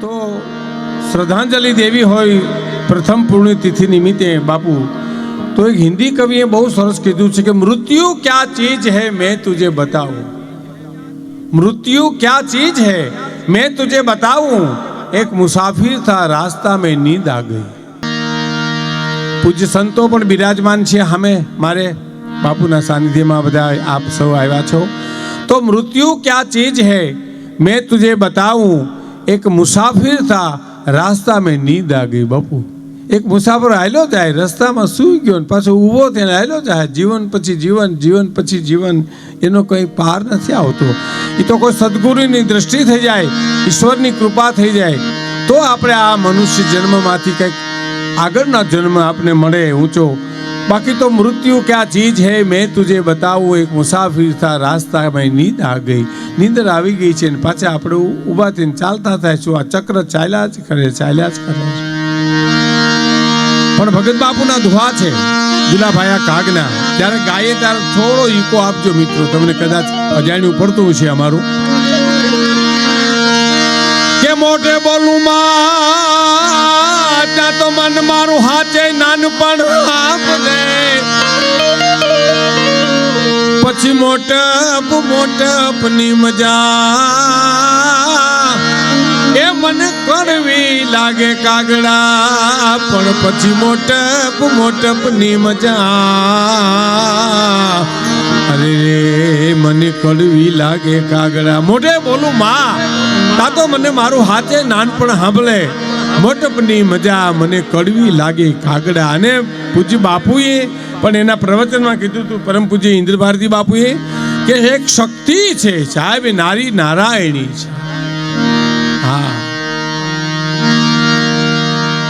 તો શ્રદ્ધાંજલિ દેવી હોય પ્રથમ પુણ્યતિથિ નિમિત્તે બાપુ. તો એક હિન્દી કવિએ બહુ સરસ કીધું છે કે, મૃત્યુ ક્યા ચીજ હૈ મેં તુજે બતાવું. મૃત્યુ ક્યા ચીજ હૈ મેં તુજે બતાવું. એક મુસાફિર થા રાસ્તા મેં નીંદ આ ગઈ. પૂજ્ય સંતો પણ બિરાજમાન છે અમે મારે બાપુના સાનિધ્યમાં બધા આપ સૌ આવ્યા છો. તો મૃત્યુ ક્યા ચીજ હૈ મેં તુજે બતાવું. એક મુસાફિર થા રાસ્તા મેં નીંદ આ ગઈ બાપુ. એક મુસાફર હાલ્યો જાય રસ્તામાં સૂઈ ગયો ને પાછો ઊભો થઈને હાલ્યો જાય જીવન પછી જીવન જીવન પછી જીવન, એનો કંઈ પાર નથી આવતો. એ તો કોઈ સદગુરુની દ્રષ્ટિ થઈ જાય, ઈશ્વરની કૃપા થઈ જાય. તો આપણે આ મનુષ્ય જન્મમાંથી કંઈક આગળના જન્મ આપને મળે ઊંચો. બાકી તો મૃત્યુ ક્યાં ચીજ હે, મેં તુજે બતાવું. એક મુસાફિર થા રાસ્તા મેં નીંદ આ ગઈ. નીંદર આવી ગઈ છે ને પાછા આપણે ઊભા થઈને ચાલતા થાય છું. આ ચક્ર ચાલ્યા જ કરે, ચાલ્યા જ કરે છે. પણ ભગત બાપુના દુહા છે. દુલાભાયા કાગના. ત્યારે ગાઈએ ત્યારે થોડો ઈકો આપજો મિત્રો. તમને કદાચ અજાણ્યું પડતું છે અમારું. કે મોઢે બોલું માં પછી મોટપ મોટપની મજા. એ મને કરવી લાગે કાગડા, પણ પછી મોટપ મોટપની મજા. અરે મને કડવી લાગે કાગડા. મોઢે બોલું, માં તા તો મને મારું હાથે નાનપણ સાંભળે. મોટપની મજા મને કડવી લાગે કાગડા અને પૂજ્ય બાપુએ પણ એના પ્રવચનમાં કીધું હતું, પરમ પૂજ્ય ઇન્દ્ર ભારતી બાપુએ, કે એક શક્તિ છે સાહેબ નારી નારાયણી છે. હા.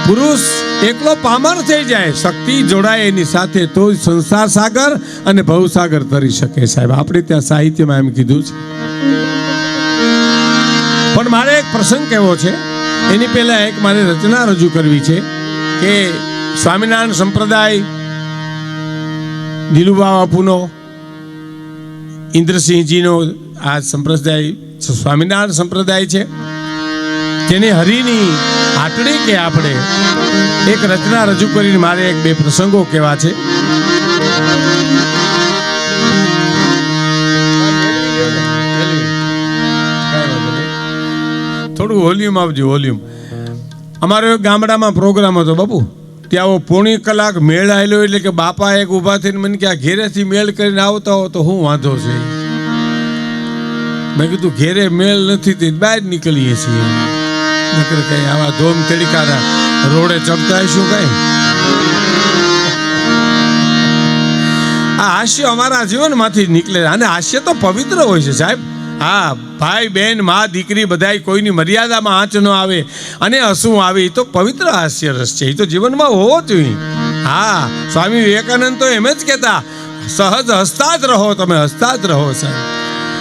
પુરુષ એકલો પામર થઈ જાય, શક્તિ જોડાય એની સાથે તો સંસાર સાગર અને ભવસાગર તરી શકે સાહેબ. આપણે ત્યાં સાહિત્યમાં એમ કીધું છે. પણ મારે એક પ્રસંગ કહેવો છે. એની પહેલા એક મારે રચના રજૂ કરવી છે કે સ્વામિનારાયણ સંપ્રદાય દિલુબા બાપુનો, ઇન્દ્રસિંહજીનો આ સંપ્રદાય સ્વામિનારાયણ સંપ્રદાય છે. તેને હરિની આટડી કે આપણે એક રચના રજૂ કરીને મારે એક બે પ્રસંગો કહેવા છે. થોડું વોલ્યુમ આપજો વોલ્યુમ અમારો ગામડામાં પ્રોગ્રામ હતો બાપુ. ત્યાં પોણી કલાક મેળ આવેલો એટલે કે બાપા એક ઊભા થઈને મને કે આ ઘેરેથી મેળ કરીને આવતા હો તો હું વાંધો છે? મેં કીધું, ઘેરે મેળ નથી તે બહાર નીકળીએ છીએ. નકર કઈ આવા ધોમ તડકારા રોડે ચડતા શું કઈ? આ હાસ્ય અમારા જીવનમાંથી નીકળે અને હાસ્ય તો પવિત્ર હોય છે સાહેબ. હા, ભાઈ બહેન મા, દીકરી બધાય કોઈની મર્યાદામાં આંચ ન આવે અને હસવું આવે એ તો પવિત્ર હાસ્ય રસ છે એ તો જીવનમાં હોવો જોઈએ. હા, સ્વામી વિવેકાનંદ તો એમ જ કહેતા, સહજ હસતા જ રહો, તમે હસતા જ રહો, સાહેબ.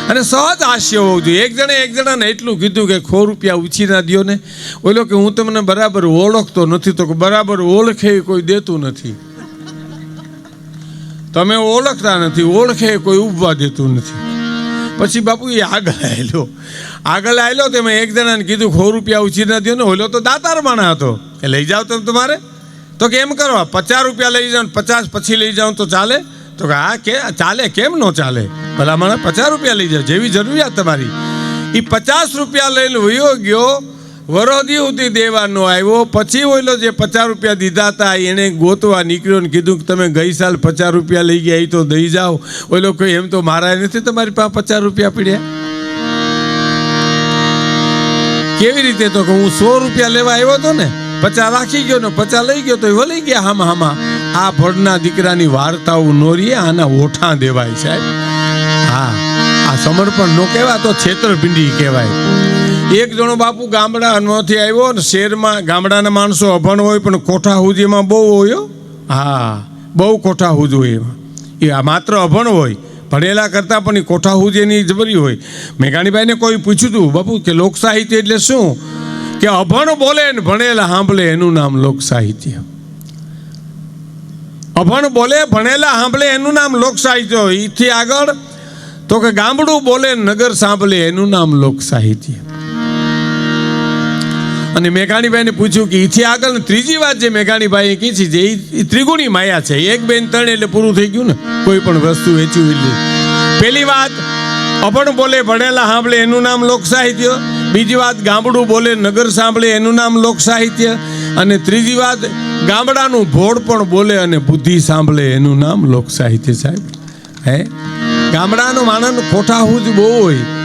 અને સહજ હાસ્ય હોવું જોઈએ. એક જણે એક જણાને એટલું કીધું કે ખો રૂપિયા ઉછી ના દ્યો ને. ઓલો કે, હું તમને બરાબર ઓળખતો નથી, તો બરાબર ઓળખે કોઈ દેતું નથી. તમે ઓળખતા નથી, ઓળખે કોઈ ઉભવા દેતું નથી. પછી બાપુ એ આગળ આવેલો આગળ આવેલો તે મેં એક જણાને કીધું સો રૂપિયા ઉછી ના દ્યો. ને ઓલો તો દાતાર માણા હતો. એ લઈ જાઓ તમે તમારે? તો કે એમ કરો પચાસ રૂપિયા લઈ જાઓ પચાસ પછી લઈ જાઓ તો ચાલે. તો કે હા કે ચાલે? કેમ ન ચાલે? ભલા મને પચાસ રૂપિયા લઈ જાઓ, જેવી જરૂરિયાત તમારી. એ પચાસ રૂપિયા લઈને વયો ગયો વરોધી સુધી દેવાનો આવ્યો. પછી ઓલો જે પચાસ રૂપિયા દીધા હતા એણે ગોતવા નીકળ્યો ને કીધું કે તમે ગઈ સાલ પચાસ રૂપિયા લઈ ગયા, એ તો દઈ જાઓ. ઓલો કોઈ એમ તો મારા નથી તમારી પાસે પચાસ રૂપિયા પીડ્યા. કેવી રીતે તો કે હું સો રૂપિયા લેવા આવ્યો હતો ને, પચાસ રાખી ગયો ને, પચાસ લઈ ગયો તો એ વળી ગયા હામાં હામાં. આ ભળના દીકરાની વાર્તાઓ નોરીએ આના ઓઠા દેવાય સાહેબ. હા, આ સમર્પણ નો કહેવાય તો છેતરપિંડી કહેવાય. એક જણો બાપુ ગામડા ગામડામાંથી આવ્યો ને શહેરમાં ગામડાના માણસો અભણ હોય પણ કોઠા હુજીમાં બહુ હોય હા. બહુ કોઠા હુજ હોય એમાં. એ આ માત્ર અભણ હોય, ભણેલા કરતાં પણ એ કોઠા હુજેની જબરી હોય. મેઘાણીભાઈને કોઈ પૂછ્યું હતું બાપુ, કે લોક સાહિત્ય એટલે શું? કે અભણ બોલે ને ભણેલા સાંભળે એનું નામ લોક સાહિત્ય અભણ બોલે, ભણેલા સાંભળે એનું નામ લોક સાહિત્ય એથી આગળ તો કે ગામડું બોલે, નગર સાંભળે, એનું નામ લોક સાહિત્ય અને મેઘાણીભાઈને પૂછ્યું કે એથી આગળ ત્રીજી વાત જે મેઘાણીભાઈએ કહી છે એ ત્રિગુણી માયા છે, એક, બેન, ત્રણ, એટલે પૂરું થઈ ગયું ને? કોઈ પણ વસ્તુ વેચ્યું એટલે પહેલી વાત, અભણ બોલે ભણેલા સાંભળે એનું નામ લોક સાહિત્ય બીજી વાત, ગામડું બોલે નગર સાંભળે એનું નામ લોક સાહિત્ય અને ત્રીજી વાત, ગામડાનું ભોળ પણ બોલે અને બુદ્ધિ સાંભળે એનું નામ લોક સાહિત્ય સાહેબ. હે? ગામડાનું માણસ હું જ બહુ હોય.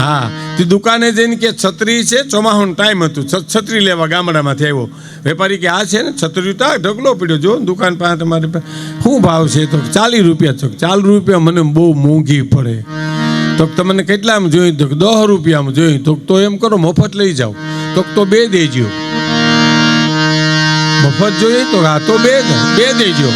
હા, તે દુકાને જઈને કે છત્રી છે, ચોમાહાનું ટાઈમ હતું. છત્રી લેવા ગામડામાંથી આવ્યો. વેપારી કે, આ છે ને, છત્રી તો આ ઢગલો પડ્યો. જો, દુકાન પાસે તમારી શું ભાવ છે તો? ચાલીસ રૂપિયા છો ચાલીસ રૂપિયા મને બહુ મોંઘી પડે. તો તમને કેટલામાં જોયું તો દસ રૂપિયામાં જોયું તો તો એમ કરો, મફત લઈ જાઓ. તો તો બે દેજો. મફત જોઈએ તો હા તો બે બે દેજો.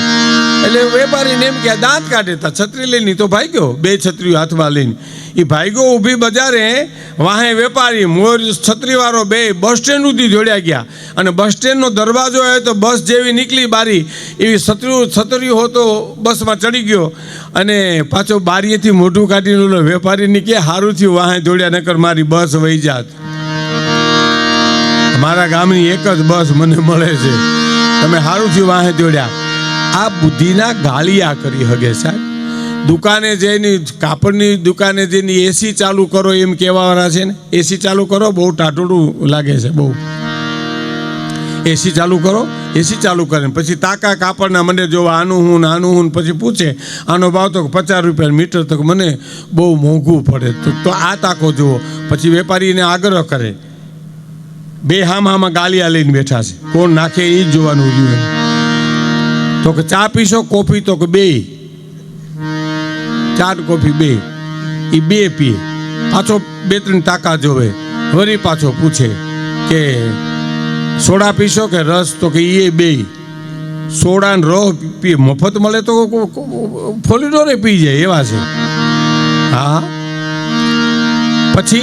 એટલે વેપારીને એમ કે દાંત કાઢે તા, છત્રી લઈને. તો ભાગ્યો, બે છત્રીઓ હાથમાં લઈને. એ ભાગ્યો, ઊભી બજારે વાહે વેપારી, મોર છત્રીવાળો બે બસ સ્ટેન્ડ સુધી જોડ્યા ગયા. અને બસ સ્ટેન્ડનો દરવાજો આવ્યો તો બસ જેવી નીકળી બારી. એવી છત્રીઓ છત્રીઓ હોતો, બસમાં ચડી ગયો. અને પાછો બારીએથી મોઢું કાઢીને વેપારીને કે સારું થયું વાહે જોડ્યા નકર મારી બસ વહી જાત. મારા ગામની એક જ બસ મને મળે છે. તમે સારું થયું વાહે જોડ્યા આ બુદ્ધિના ગાળિયા કરી હગે સાહેબ. દુકાને જઈને, કાપડની દુકાને જઈને એસી ચાલુ કરો એમ કહેવાવાળા છે ને. એસી ચાલુ કરો, બહુ ટાટોડું લાગે છે, બહુ. એસી ચાલુ કરો એસી ચાલુ કરે. પછી તાકા કાપડના મને જોવા આનું હું આનું હું પછી પૂછે, આનો ભાવ તો પચાસ રૂપિયા મીટર તો મને બહુ મોંઘું પડે. તો આ તાકો જુઓ. પછી વેપારીને આગ્રહ કરે. બે હામ હામાં ગાલિયા લઈને બેઠા છે. કોણ નાખે એ જ જોવાનું રહ્યું. તો કે ચા પીશો, કોફી તો કે બે. ચા કોફી બે. એ બે પીએ. પાછો બે ત્રણ ટાકા જોવે. વળી પાછો પૂછે કે સોડા પીશો કે રસ? તો કે એ બે. સોડા ને રસ પીએ. મફત મળે તો ફોલીડોરે પી જાય એવા છે. હા. પછી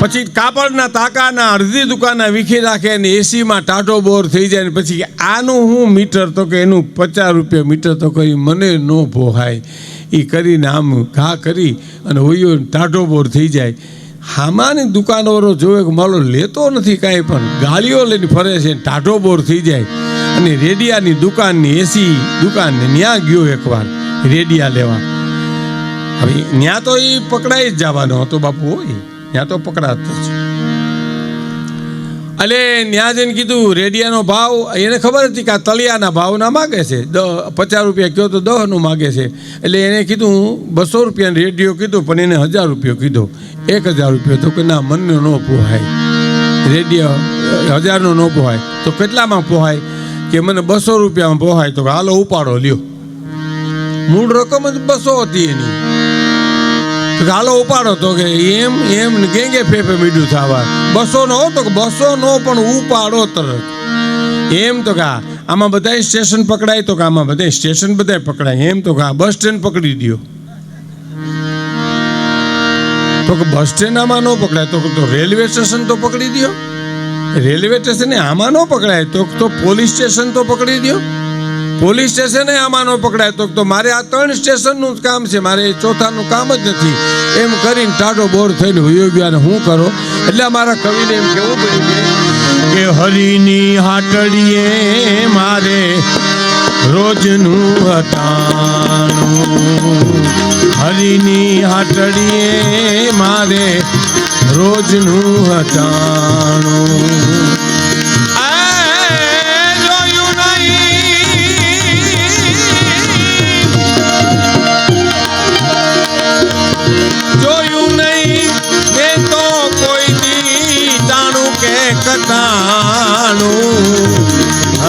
પછી કાપડના તાકાના, અડધી દુકાના વીખી રાખે અને એસીમાં ટાટો બોર થઈ જાય ને પછી આનું હું મીટર તો કે એનું પચાસ રૂપિયા મીટર તો કરી મને ન પોહાય એ કરીને આમ ઘા કરી અને હોઈયો ટાટો બોર થઈ જાય. હામાની દુકાનવાળો જોવે કે મારો લેતો નથી કાંઈ પણ, ગાળીઓ લઈને ફરે છે ને ટાટો બોર થઈ જાય. અને રેડિયાની દુકાનની એસી દુકાનને ત્યાં ગયો એકવાર, રેડિયા લેવા. હવે ત્યાં તો એ પકડાઈ જ જવાનો હતો બાપુ હોય ત્યાં તો પકડાતો છે એટલે ત્યાં જઈને કીધું, રેડિયાનો ભાવ, એને ખબર હતી કે આ તળિયાના ભાવના માગે છે. દ, પચાસ રૂપિયા કહો તો દહનું માગે છે. એટલે એને કીધું બસો રૂપિયાનો રેડિયો કીધું, પણ એને હજાર રૂપિયો કીધો. એક હજાર રૂપિયો તો કે ના, મનનો ન પોહાય. રેડિયો હજારનો ન પોહાય. તો કેટલામાં પોહાય? કે મને બસો રૂપિયામાં પોહાય, તો હાલો ઉપાડો, લ્યો. મૂળ રકમ જ બસો હતી એની. હાલો ઉપાડો તો કે એમ એમ કે ફેફે મીઠું થવા. બસો નો તો બસો નો પણ ઉપાડો તરત. એમ તો કા આમાં બધાય સ્ટેશન પકડાય તો કે આમાં બધાય સ્ટેશન બધાય પકડાય. એમ તો કા બસ સ્ટેન્ડ પકડી દ્યો. તો કે બસ સ્ટેન્ડ આમાં ન પકડાય. તો તો રેલવે સ્ટેશન તો પકડી દ્યો. રેલવે સ્ટેશન આમાં ન પકડાય. તો તો પોલીસ સ્ટેશન તો પકડી દ્યો. પોલીસ સ્ટેશને આમાં ન પકડાય તો મારે આ ત્રણ સ્ટેશનનું જ કામ છે. મારે ચોથાનું કામ જ નથી. એમ કરીને ટાઢો બોર થઈને વયો ગયા હું કરો? એટલે મારા કવિને એમ કેવું પડ્યું કે હરિની હાટડીએ મારે રોજનું હટાણું. હરિની હાટડીએ મારે રોજનું હટાણું.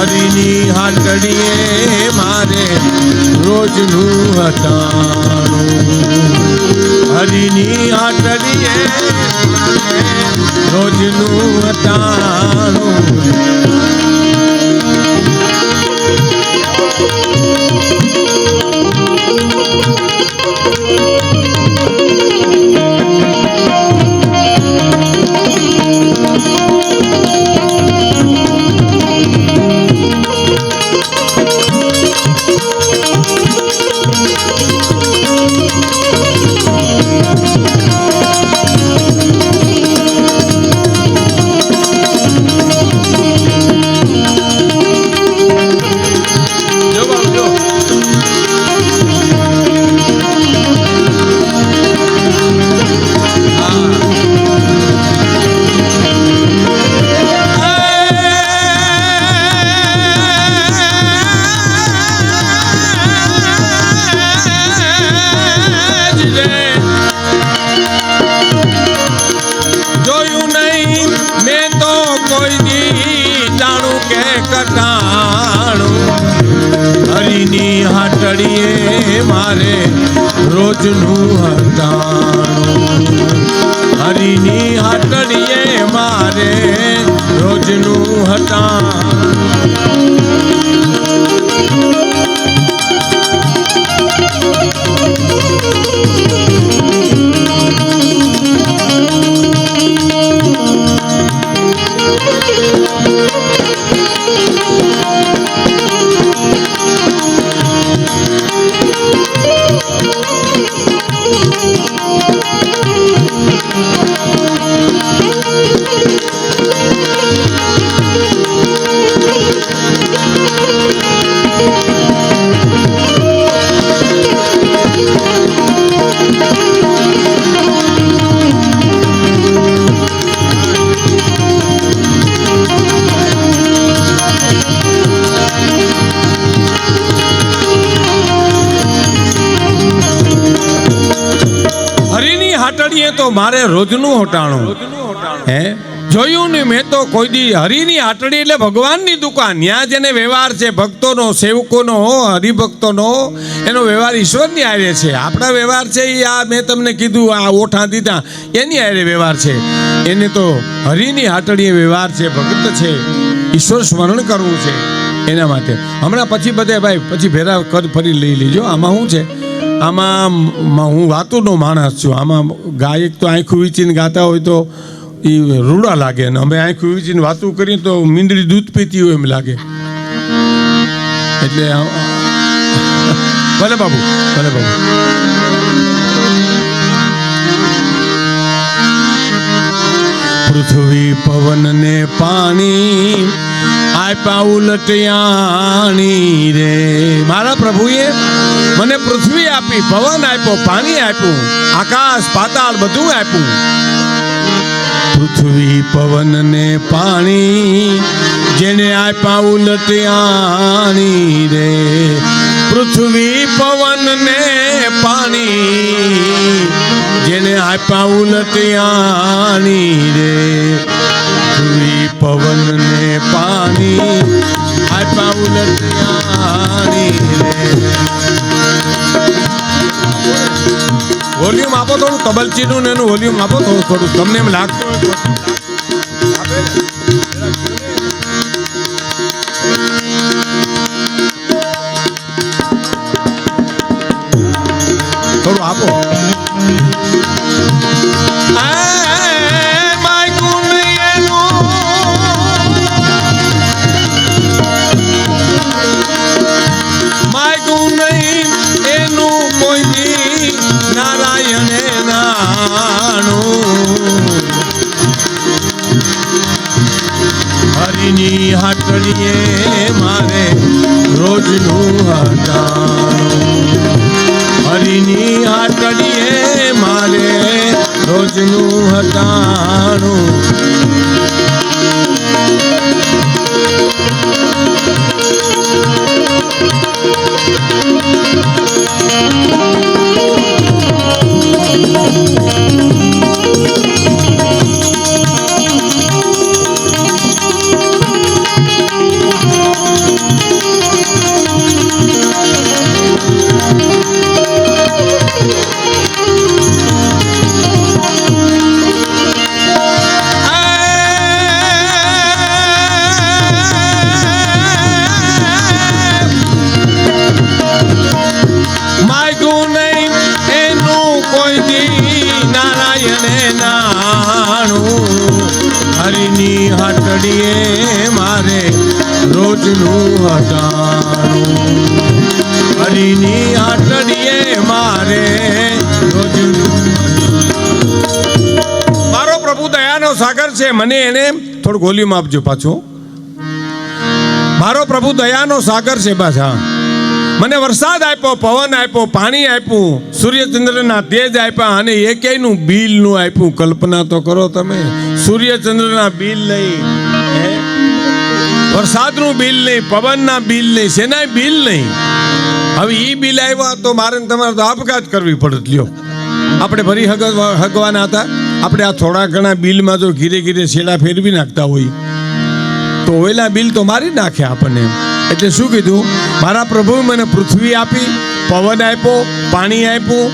હરિની હાટડીએ મારે રોજનું હટાણું હરિની હાટડીએ રોજનું હટાણું રોજનું હટાણું હરિની હાટડીએ મારે રોજનું હટાણું મારે રોજનું હોટાણું. હે? જોયું ને મેં તો કોઈ દી હરિની આટડી એટલે ભગવાનની દુકાન. ત્યાં જેને વ્યવહાર છે, ભક્તોનો, સેવકોનો, હરિભક્તોનો. એનો વ્યવહાર ઈશ્વરની આરે છે. આપણા વ્યવહાર છે એ આ મેં તમને કીધું, આ ઓઠા દીધા. એની આરે વ્યવહાર છે. એને તો હરિની આટડીએ વ્યવહાર છે, ભક્ત છે. ઈશ્વર સ્મરણ કરવું છે એના માટે. હમણાં પછી બધે ભાઈ, પછી ભેરા કર ફરી લઈ લેજો. આમાં શું છે? આમાં હું વાતુનો માણસ છું. આમાં ગાયક તો આંખું વીચીને ગાતા હોય તો એ રૂડા લાગે ને. અમે આંખું વીચીને વાતું કરીએ તો મીંદડી દૂધ પીતી હોય એમ લાગે. એટલે ભલે બાબુ ભલે બાબુ પૃથ્વી પવન ને પાણી આપ્યા ઉલટયાણી રે. મારા પ્રભુએ મને પૃથ્વી આપી, પવન આપ્યો, પાણી આપ્યું, આકાશ, પાતાળ બધું આપ્યું. પૃથ્વી પવન ને પાણી જેને આપ્યા ઉલટયાણી રે. પૃથ્વી પવન ને પાણી જેને આપ્યા ઉલટિયાની રે. પૃથ્વી પવન ને પાણી આપ્યા ઉલટિયાની રે. વોલ્યુમ આપો થોડું, તબલચીનું ને એનું વોલ્યુમ આપો થોડું થોડું. તમને એમ લાગતું હરિની હાટડીએ મારે રોજનું હટાણું હરિની હાટડીએ મારે રોજનું હટાણું મને એને થોડું વોલ્યુમ આપજો પાછું. મારો પ્રભુ દયાનો સાગર છે પાછા. મને વરસાદ આપ્યો, પવન આપ્યો, પાણી આપ્યું, સૂર્યચંદ્રના તેજ આપ્યા અને એકેયનું બિલનું આપ્યું. કલ્પના તો કરો તમે, સૂર્યચંદ્રના બિલ નહીં વરસાદનું બિલ નહીં, પવનના બિલ નહીં સેના બિલ નહીં? હવે એ બિલ આવ્યા તો મારે તમારે તો આપઘાત કરવી પડત, લ્યો. આપણે ભરી હગ હગવાના હતા. આપણે આ થોડા ઘણા બિલમાં જો ઘીરે ઘીરે છેડા ફેરવી નાખતા હોય, તો ઓયલા બિલ તો મારી નાખે આપણને. એટલે શું કીધું? મારા પ્રભુએ મને પૃથ્વી આપી, પવન આપ્યો, પાણી આપ્યું,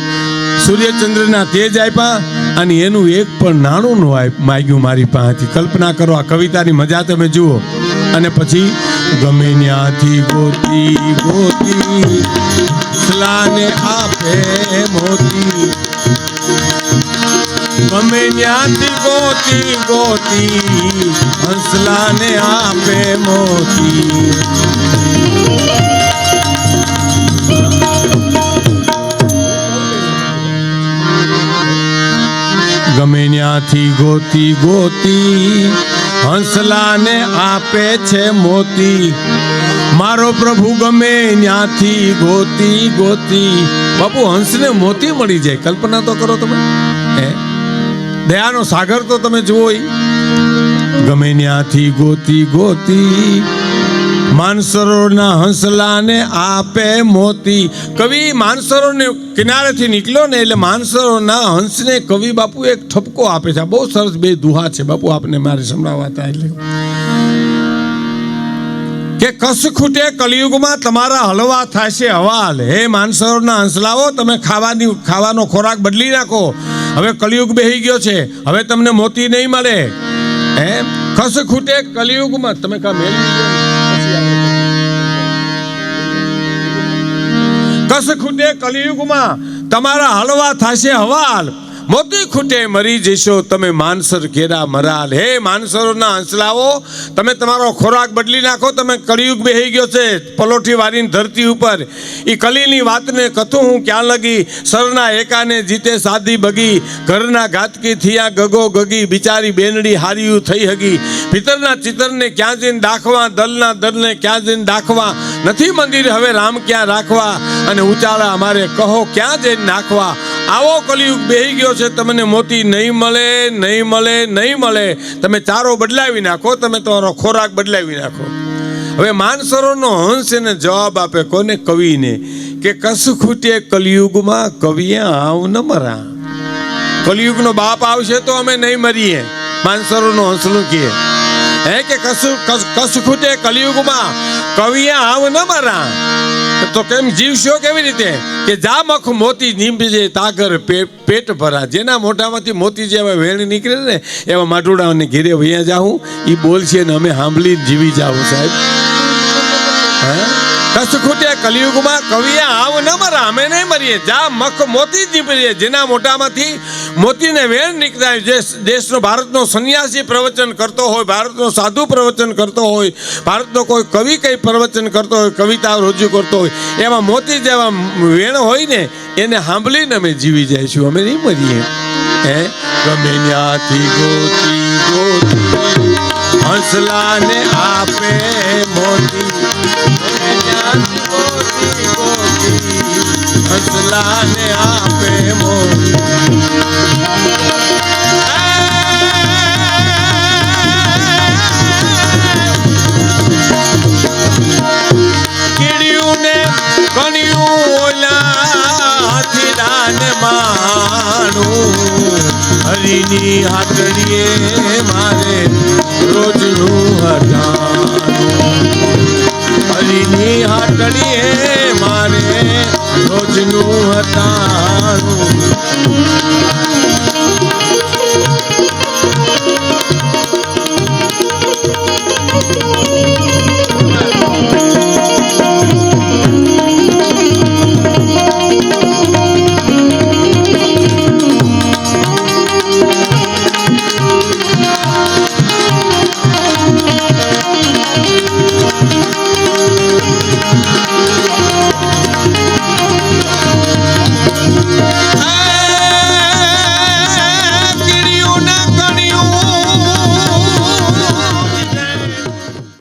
સૂર્યચંદ્રના તેજ આપ્યા, અને એનું એક પણ નાણું ન માગ્યું મારી પાસેથી. કલ્પના કરો, આ કવિતાની મજા તમે જુઓ. અને પછી, ગમે ત્યાંથી ગોતી ગોતી સ્લાને આપે મોતી. ગમે ત્યાંથી ગોતી ગોતી, હંસલાને આપે મોતી. ગમે ત્યાંથી ગોતી ગોતી, હંસલાને આપે છે મોતી. મારો પ્રભુ ગમે ત્યાંથી ગોતી ગોતી. બાપુ, હંસને મોતી મળી જાય. કલ્પના તો કરો તમે. હે? દયાનો સાગર તો તમે જુઓ ગમે ત્યાંથી ગોતી ગોતી માનસરોના હંસલાને આપે મોતી. કવિ માનસરોને કિનારેથી નીકળ્યો ને એટલે માનસરોના હંસને કવિ બાપુ એક ઠપકો આપે છે. બહુ સરસ બે દુહા છે બાપુ, આપને મારે સંભળાવવા હતા એટલે. કે કસ ખૂટે કલિયુગમાં તમારા હલવા થશે હવાલ. હે માનસરોના હંસલાઓ, તમે ખાવાની, ખાવાનો ખોરાક બદલી નાખો હવે કલિયુગ બેહી ગયો છે. હવે તમને મોતી નહીં મળે. હે? ખસ ખૂટે કલિયુગમાં. તમે કા પછી કસ ખૂટે કલિયુગમાં. તમારા હળવા થશે હવાલ. મોતી ખૂટે મરી જશો, તમે માનસર ઘેરા મરાલ. હે માનસરોના હંસલાઓ તમે તમારો ખોરાક બદલી નાખો, તમે કળિયુગ બેહી ગયો છે, પલોઠી વારીની ધરતી ઉપર. એ કલીની વાતને કથું હું ક્યાં લગી? સરના એકાને જીતે સાદી બગી. ઘરના ઘાતકી થયા ગગો ગગી, બિચારી બેનડી હાર્યું થઈ હગી. પિતરના ચિતરને ક્યાં જઈને દાખવા, દલના દલને ક્યાં જઈને દાખવા? નથી મંદિર હવે રામ ક્યાં રાખવા? અને ઉચાળા અમારે કહો ક્યાં જઈને નાખવા? આવો કલિયુગ બેહી ગયો છે, તમને મોતી નહીં મળે નહીં મળે નહીં મળે. તમે ચારો બદલાવી નાખો, તમે તમારો ખોરાક બદલાવી નાખો. હવે માનસરોનો હંસ એને જવાબ આપે કોને? કવિને. કે કસ ખૂટે કલિયુગમાં કવિએ આવ ન મરા. કલિયુગનો બાપ આવશે તો અમે નહીં મરીએ. માનસરોનો હંસનું કહે. હે કે કશું કસ ખૂટે કલિયુગમાં? કવિએ આવ ન મરા. તો કેમ જીવશો કેવી રીતે? કે જા મખ મોતી નીંબજે તાગર પેટ ભરા. જેના મોઢામાંથી મોતી જેવા વેણ નીકળે ને એવા માટુડાઓને ઘેરે વૈયા જાઉં. એ બોલશે ને અમે સાંભળી જીવી જાઉં સાહેબ. હે? કસ ખૂટે કલિયુગમાં કવિએ આવ ન મરા અમે નહીં મરીએ. જા મખ મોતી જ જેના મોઢામાંથી મોતીને વેણ નીકળાય. જે દેશનો ભારતનો સંન્યાસી પ્રવચન કરતો હોય, ભારતનો સાધુ પ્રવચન કરતો હોય, ભારતનો કોઈ કવિ કંઈ પ્રવચન કરતો હોય, કવિતા રજૂ કરતો હોય, એમાં મોતી જેવા વેણ હોય ને, એને સાંભળીને અમે જીવી જઈશું અમે નહીં મરીએ. હે? ગમે ત્યાંથી ગોતી ગોતી, હંસલાને આપે મોતી. Música